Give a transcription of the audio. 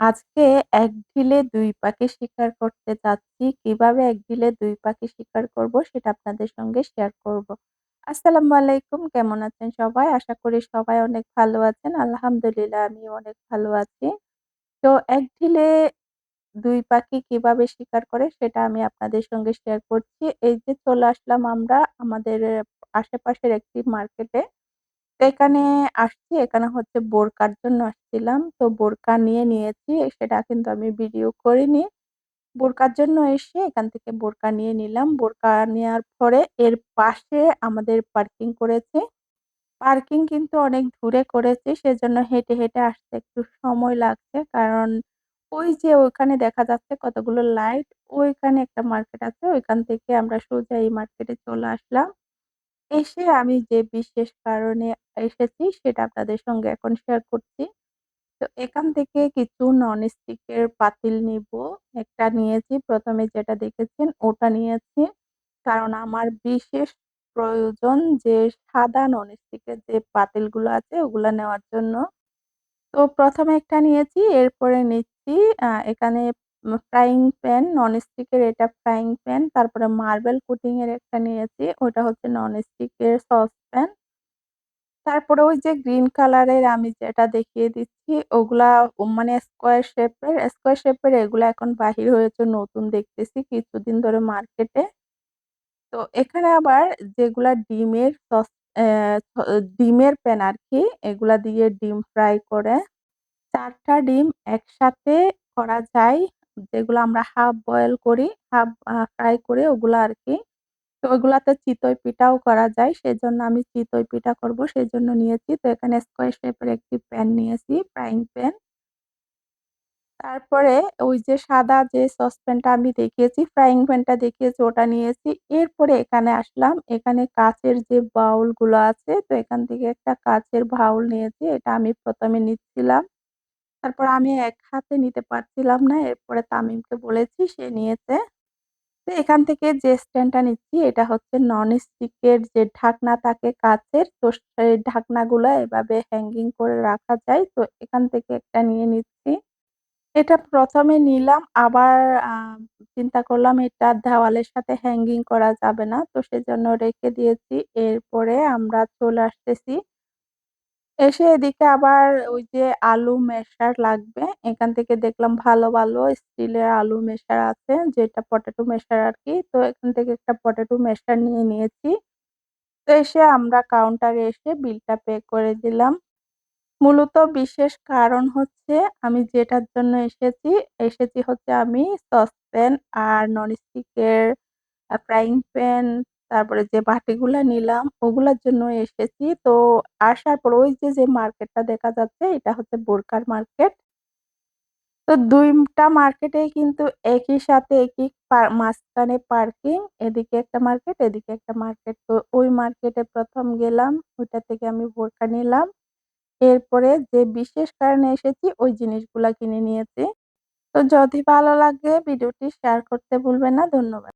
আজকে এক ঢিলে দুই পাখি শিকার করতে যাচ্ছি। কীভাবে এক ঢিলে দুই পাখি শিকার করব সেটা আপনাদের সঙ্গে শেয়ার করব। আসসালামু আলাইকুম, কেমন আছেন সবাই? আশা করি সবাই অনেক ভালো আছেন। আলহামদুলিল্লাহ আমি অনেক ভালো আছি। তো এক ঢিলে দুই পাখি কীভাবে শিকার করে সেটা আমি আপনাদের সঙ্গে শেয়ার করছি। এই যে চলে আসলাম আমরা আমাদের আশেপাশের একটি মার্কেটে। এখানে আসছি, এখানে হচ্ছে বোরকার জন্য আসছিলাম। তো বোরকা নিয়ে নিয়েছি। সেটা কিন্তু আমি ভিডিও করিনি। বোরকার জন্য এসে এখান থেকে বোরকা নিয়ে নিলাম। বোরকা নেওয়ার পরে এর পাশে আমাদের পার্কিং করেছে। পার্কিং কিন্তু অনেক দূরে করেছে। সেজন্য হেঁটে, হেঁটে আসতে একটু সময় লাগছে। কারণ ওই যে ওইখানে দেখা যাচ্ছে কতগুলো লাইট, ওইখানে একটা মার্কেট আছে। ওইখান থেকে আমরা সোজা এই মার্কেটে চলে আসলাম। এসে আমি যে বিশেষ কারণে এসেছি সেটা আপনাদের সঙ্গে এখন শেয়ার করছি। তো এখান থেকে কিছু ননস্টিক এর পাতিল নিবো। একটা নিয়েছি ১ম এ যেটা দেখেছেন ওটা নিয়েছি। কারণ আমার বিশেষ প্রয়োজন যে সাদা ননস্টিক এর যে পাতিলগুলো আছে ওগুলা নেওয়ার জন্য। তো ১ম এ একটা নিয়েছি এরপরে নিচ্ছি এখানে ফ্রাইং প্যান ননস্টিক এর এটা ফ্রাইং প্যান। তারপরে মার্বেল কোটিং এর একটা নিয়েছি। ওটা হচ্ছে ননস্টিক এর সসপ্যান। তারপরে ওই যে গ্রিন কালারের আমি যেটা দেখিয়ে দিচ্ছি ওগুলা মানে স্কোয়ার শেপের, স্কোয়ার শেপের এগুলা এখন বাহির হয়েছে নতুন দেখতেছি কিছুদিন ধরে মার্কেটে। তো এখানে আবার যেগুলা ডিমের সস ডিমের প্যান আর কি এগুলা দিয়ে ডিম ফ্রাই করে। চারটা ডিম একসাথে করা যায়। যেগুলো আমরা হাফ বয়েল করি, হাফ ফ্রাই করে ওগুলো আর কি তো ওগুলাতে চিতই পিঠাও করা যায়। সেজন্য আমি চিতই পিঠা করব সেজন্য নিয়েছি। তো এখানে স্কোয়ার শেপের একটি প্যান নিয়েছি, ফ্রাইং প্যান। তারপরে ওই যে সাদা যে সসপ্যানটা আমি দেখিয়েছি, ফ্রাইং প্যানটা দেখিয়েছি ওটা নিয়েছি। এরপরে এখানে আসলাম। এখানে কাঁচের যে বাউলগুলো আছে তো এখান থেকে একটা কাঁচের বাউল নিয়েছি। এটা আমি প্রথমে নিচ্ছিলাম। তারপর আমি এক হাতে নিতে পারছিলাম না। এরপরে তামিমকে বলেছি, সে নিয়েছে। তো এখান থেকে যে স্ট্যান্ডটা নিচ্ছি, এটা হচ্ছে ননস্টিক এর যে ঢাকনা থাকে কাঁচের, তো সেই ঢাকনাগুলা এভাবে হ্যাঙ্গিং করে রাখা যায়। তো এখান থেকে একটা নিয়ে নিচ্ছি। এটা প্রথমে নিলাম, আবার চিন্তা করলাম এটা দেওয়ালের সাথে হ্যাঙ্গিং করা যাবে না। তো সেজন্য রেখে দিয়েছি। এরপরে আমরা চলে আসতেছি। এসে এদিকে আবার ওই যে আলু মেশার লাগবে। এখান থেকে দেখলাম ভালো, ভালো স্টিলের আলু মেশার আছে যেটা পটেটো ম্যাশার আরকি। তো এখান থেকে একটা পটেটো মেশার নিয়ে নিয়েছি। তো এসে আমরা কাউন্টারে এসে বিলটা পে করে দিলাম। মূলত বিশেষ কারণ হচ্ছে আমি যেটার জন্য এসেছি, এসেছি হচ্ছে আমি সসপ্যান আর ননস্টিক এর ফ্রাইং প্যান তারপরে যে বাটিগুলা নিলাম ওগুলার জন্য এসেছি। তো আসার পর ওই যে, যে মার্কেটটা দেখা যাচ্ছে এটা হচ্ছে বোরকার মার্কেট। তো ২ টা মার্কেটেই কিন্তু একই সাথে একই মাঝখানে পার্কিং। এদিকে একটা মার্কেট, এদিকে একটা মার্কেট। তো ওই মার্কেটে প্রথম গেলাম। ওইটা থেকে আমি বোরকা নিলাম। এরপরে যে বিশেষ কারণে এসেছি ওই জিনিসগুলা কিনে নিয়েছি। তো যদি ভালো লাগে ভিডিওটি শেয়ার করতে ভুলবেন না। ধন্যবাদ।